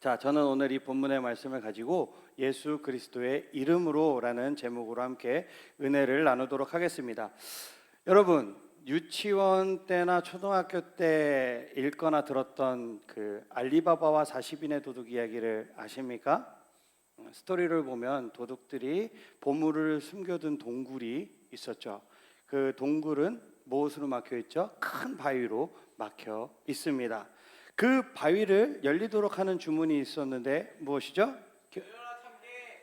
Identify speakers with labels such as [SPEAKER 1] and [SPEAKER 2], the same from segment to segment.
[SPEAKER 1] 자, 저는 오늘 이 본문의 말씀을 가지고 예수 그리스도의 이름으로라는 제목으로 함께 은혜를 나누도록 하겠습니다. 여러분, 유치원 때나 초등학교 때 읽거나 들었던 그 알리바바와 40인의 도둑 이야기를 아십니까? 어, 스토리를 보면 도둑들이 보물을 숨겨둔 동굴이 있었죠. 그 동굴은 무엇으로 막혀 있죠? 큰 바위로 막혀 있습니다. 그 바위를 열리도록 하는 주문이 있었는데 무엇이죠?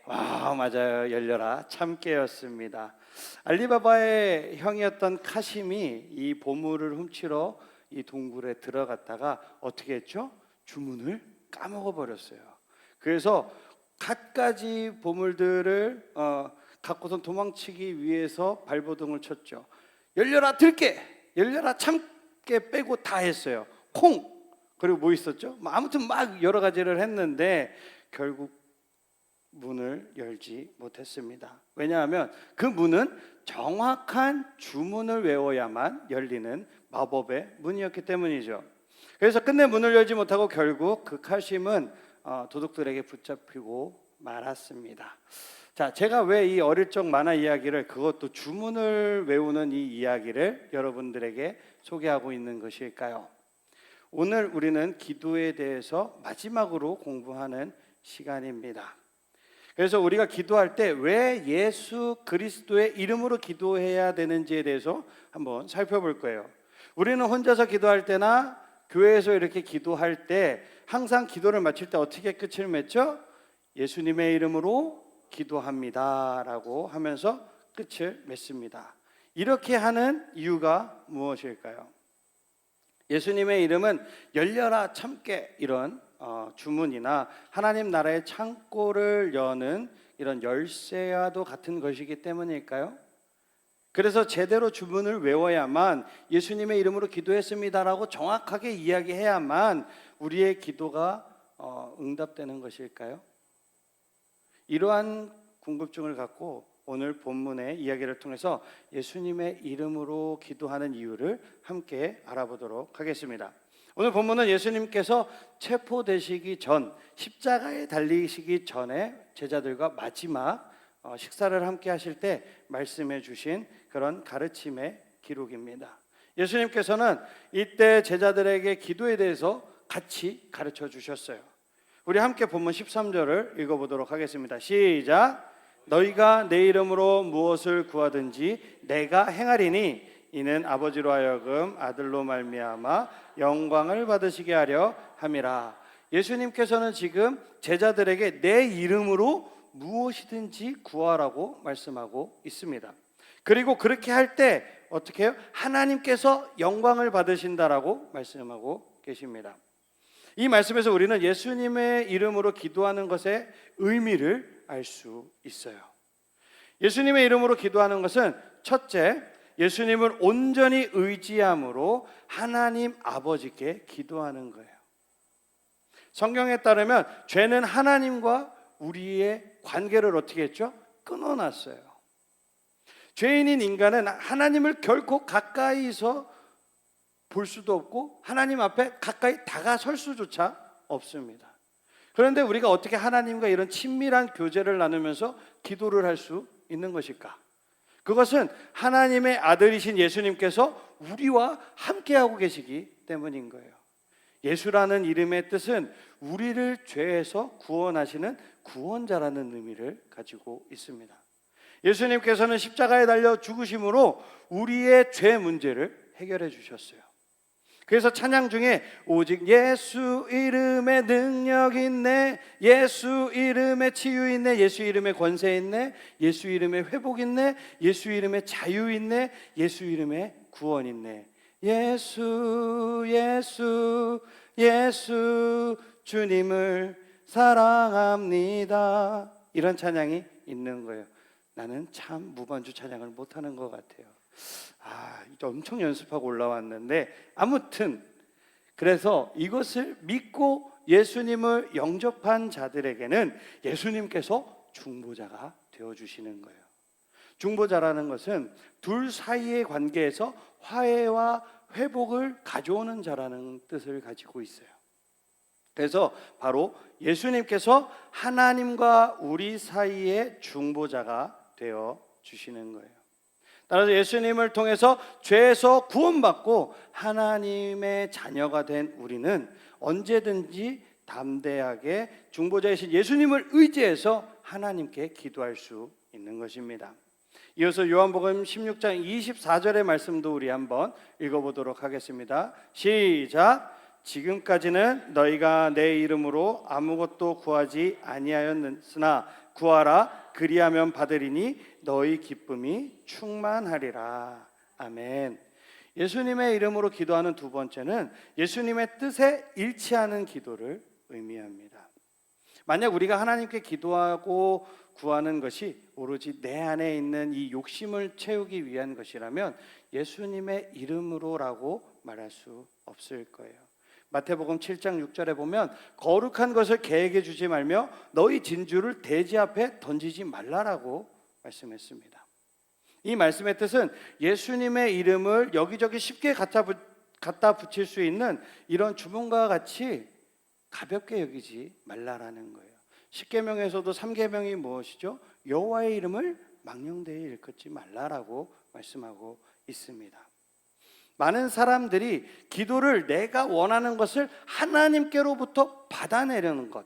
[SPEAKER 1] 와 맞아요 열려라 참깨였습니다. 알리바바의 형이었던 카심이 이 보물을 훔치러 이 동굴에 들어갔다가 어떻게 했죠? 주문을 까먹어 버렸어요. 그래서 갖가지 보물들을 어, 갖고선 도망치기 위해서 발버둥을 쳤죠. 열려라 들깨, 열려라 참깨 빼고 다 했어요. 콩 그리고 뭐 있었죠? 뭐 아무튼 막 여러 가지를 했는데 결국 문을 열지 못했습니다. 왜냐하면 그 문은 정확한 주문을 외워야만 열리는 마법의 문이었기 때문이죠. 그래서 끝내 문을 열지 못하고 결국 그 칼심은 어, 도둑들에게 붙잡히고 말았습니다. 자, 제가 왜 이 어릴 적 만화 이야기를 그것도 주문을 외우는 이 이야기를 여러분들에게 소개하고 있는 것일까요? 오늘 우리는 기도에 대해서 마지막으로 공부하는 시간입니다. 그래서 우리가 기도할 때 왜 예수 그리스도의 이름으로 기도해야 되는지에 대해서 한번 살펴볼 거예요. 우리는 혼자서 기도할 때나 교회에서 이렇게 기도할 때 항상 기도를 마칠 때 어떻게 끝을 맺죠? 예수님의 이름으로 기도합니다라고 하면서 끝을 맺습니다. 이렇게 하는 이유가 무엇일까요? 예수님의 이름은 열려라 참깨 이런 어, 주문이나 하나님 나라의 창고를 여는 이런 열쇠와도 같은 것이기 때문일까요? 그래서 제대로 주문을 외워야만 예수님의 이름으로 기도했습니다라고 정확하게 이야기해야만 우리의 기도가 어, 응답되는 것일까요? 이러한 궁금증을 갖고 오늘 본문의 이야기를 통해서 예수님의 이름으로 기도하는 이유를 함께 알아보도록 하겠습니다. 오늘 본문은 예수님께서 체포되시기 전 십자가에 달리시기 전에 제자들과 마지막 어, 식사를 함께 하실 때 말씀해 주신 그런 가르침의 기록입니다. 예수님께서는 이때 제자들에게 기도에 대해서 같이 가르쳐 주셨어요. 우리 함께 본문 13절을 읽어보도록 하겠습니다. 시작. 너희가 내 이름으로 무엇을 구하든지 내가 행하리니 이는 아버지로 하여금 아들로 말미암아 영광을 받으시게 하려 함이라. 예수님께서는 지금 제자들에게 내 이름으로 무엇이든지 구하라고 말씀하고 있습니다. 그리고 그렇게 할 때 어떻게 해요? 하나님께서 영광을 받으신다라고 말씀하고 계십니다. 이 말씀에서 우리는 예수님의 이름으로 기도하는 것의 의미를 알 수 있어요. 예수님의 이름으로 기도하는 것은 첫째, 예수님을 온전히 의지함으로 하나님 아버지께 기도하는 거예요. 성경에 따르면 죄는 하나님과 우리의 관계를 어떻게 했죠? 끊어놨어요. 죄인인 인간은 하나님을 결코 가까이서 볼 수도 없고 하나님 앞에 가까이 다가설 수조차 없습니다. 그런데 우리가 어떻게 하나님과 이런 친밀한 교제를 나누면서 기도를 할 수 있는 것일까? 그것은 하나님의 아들이신 예수님께서 우리와 함께하고 계시기 때문인 거예요. 예수라는 이름의 뜻은 우리를 죄에서 구원하시는 구원자라는 의미를 가지고 있습니다. 예수님께서는 십자가에 달려 죽으심으로 우리의 죄 문제를 해결해 주셨어요. 그래서 찬양 중에 오직 예수 이름에 능력 있네, 예수 이름에 치유 있네, 예수 이름에 권세 있네, 예수 이름에 회복 있네, 예수 이름에 자유 있네, 예수 이름에 구원 있네. 예수, 예수, 예수, 주님을 사랑합니다. 이런 찬양이 있는 거예요. 나는 참 무반주 찬양을 못하는 것 같아요. 아, 엄청 연습하고 올라왔는데 아무튼 그래서 이것을 믿고 예수님을 영접한 자들에게는 예수님께서 중보자가 되어 주시는 거예요. 중보자라는 것은 둘 사이의 관계에서 화해와 회복을 가져오는 자라는 뜻을 가지고 있어요. 그래서 바로 예수님께서 하나님과 우리 사이의 중보자가 되어 주시는 거예요. 따라서 예수님을 통해서 죄에서 구원받고 하나님의 자녀가 된 우리는 언제든지 담대하게 중보자이신 예수님을 의지해서 하나님께 기도할 수 있는 것입니다. 이어서 요한복음 16장 24절의 말씀도 우리 한번 읽어보도록 하겠습니다. 시작. 지금까지는 너희가 내 이름으로 아무것도 구하지 아니하였으나 구하라 그리하면 받으리니 너희 기쁨이 충만하리라. 아멘. 예수님의 이름으로 기도하는 두 번째는 예수님의 뜻에 일치하는 기도를 의미합니다. 만약 우리가 하나님께 기도하고 구하는 것이 오로지 내 안에 있는 이 욕심을 채우기 위한 것이라면 예수님의 이름으로라고 말할 수 없을 거예요. 마태복음 7장 6절에 보면 거룩한 것을 계획해 주지 말며 너희 진주를 대지 앞에 던지지 말라라고 말씀했습니다. 이 말씀의 뜻은 예수님의 이름을 여기저기 쉽게 갖다, 붙, 갖다 붙일 수 있는 이런 주문과 같이 가볍게 여기지 말라라는 거예요. 십계명에서도 삼계명이 무엇이죠? 여호와의 이름을 망령되이 일컫지 말라라고 말씀하고 있습니다. 많은 사람들이 기도를 내가 원하는 것을 하나님께로부터 받아내려는 것,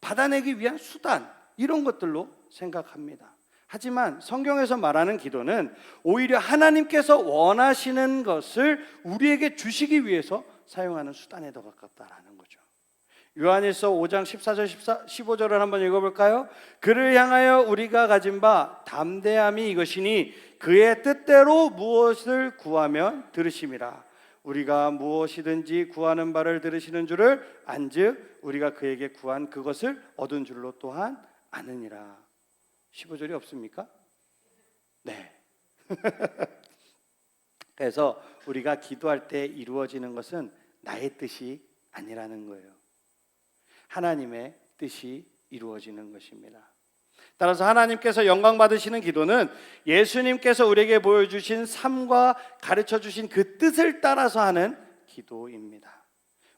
[SPEAKER 1] 받아내기 위한 수단 이런 것들로 생각합니다. 하지만 성경에서 말하는 기도는 오히려 하나님께서 원하시는 것을 우리에게 주시기 위해서 사용하는 수단에 더 가깝다라는 거죠. 요한일서 5장 14절 14, 15절을 한번 읽어볼까요? 그를 향하여 우리가 가진 바 담대함이 이것이니 그의 뜻대로 무엇을 구하면 들으심이라. 우리가 무엇이든지 구하는 바를 들으시는 줄을 안즉 우리가 그에게 구한 그것을 얻은 줄로 또한 아느니라. 15절이 없습니까? 네. 그래서 우리가 기도할 때 이루어지는 것은 나의 뜻이 아니라는 거예요. 하나님의 뜻이 이루어지는 것입니다. 따라서 하나님께서 영광 받으시는 기도는 예수님께서 우리에게 보여주신 삶과 가르쳐 주신 그 뜻을 따라서 하는 기도입니다.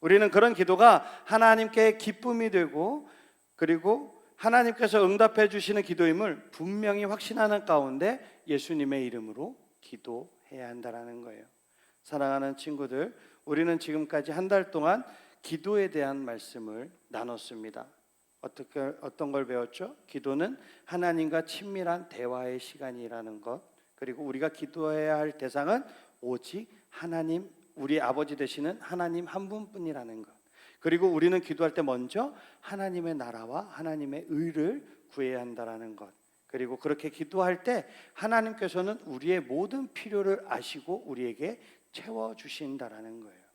[SPEAKER 1] 우리는 그런 기도가 하나님께 기쁨이 되고 그리고 하나님께서 응답해 주시는 기도임을 분명히 확신하는 가운데 예수님의 이름으로 기도해야 한다라는 거예요. 사랑하는 친구들, 우리는 지금까지 한 달 동안 기도에 대한 말씀을 나눴습니다. 어떻게 어떤 걸 배웠죠? 기도는 하나님과 친밀한 대화의 시간이라는 것. 그리고 우리가 기도해야 할 대상은 오직 하나님 우리 아버지 되시는 하나님 한 분뿐이라는 것. 그리고 우리는 기도할 때 먼저 하나님의 나라와 하나님의 의를 구해야 한다라는 것. 그리고 그렇게 기도할 때 하나님께서는 우리의 모든 필요를 아시고 우리에게 채워 주신다라는 거예요.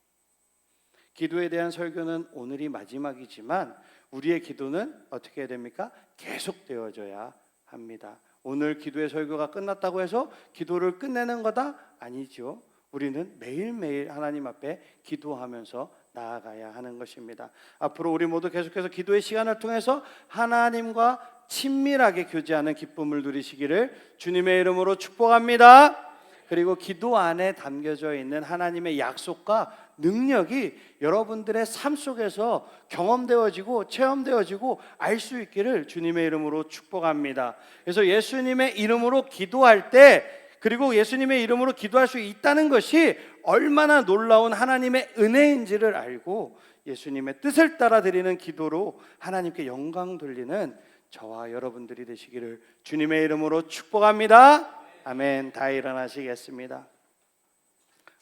[SPEAKER 1] 기도에 대한 설교는 오늘이 마지막이지만 우리의 기도는 어떻게 해야 됩니까? 계속 되어져야 합니다. 오늘 기도의 설교가 끝났다고 해서 기도를 끝내는 거다? 아니죠. 우리는 매일매일 하나님 앞에 기도하면서 나아가야 하는 것입니다. 앞으로 우리 모두 계속해서 기도의 시간을 통해서 하나님과 친밀하게 교제하는 기쁨을 누리시기를 주님의 이름으로 축복합니다. 그리고 기도 안에 담겨져 있는 하나님의 약속과 능력이 여러분들의 삶 속에서 경험되어지고 체험되어지고 알 수 있기를 주님의 이름으로 축복합니다. 그래서 예수님의 이름으로 기도할 때 그리고 예수님의 이름으로 기도할 수 있다는 것이 얼마나 놀라운 하나님의 은혜인지를 알고 예수님의 뜻을 따라 드리는 기도로 하나님께 영광 돌리는 저와 여러분들이 되시기를 주님의 이름으로 축복합니다. 아멘. 다 일어나시겠습니다.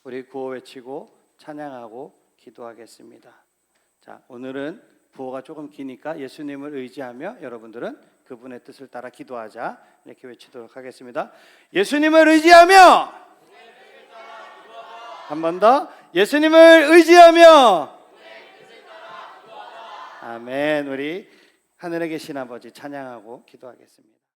[SPEAKER 1] 우리 구호 외치고 찬양하고 기도하겠습니다. 자, 오늘은 부호가 조금 기니까 예수님을 의지하며 여러분들은 그분의 뜻을 따라 기도하자 이렇게 외치도록 하겠습니다. 예수님을 의지하며 한 번 더 예수님을 의지하며 아멘. 우리 하늘에 계신 아버지 찬양하고 기도하겠습니다.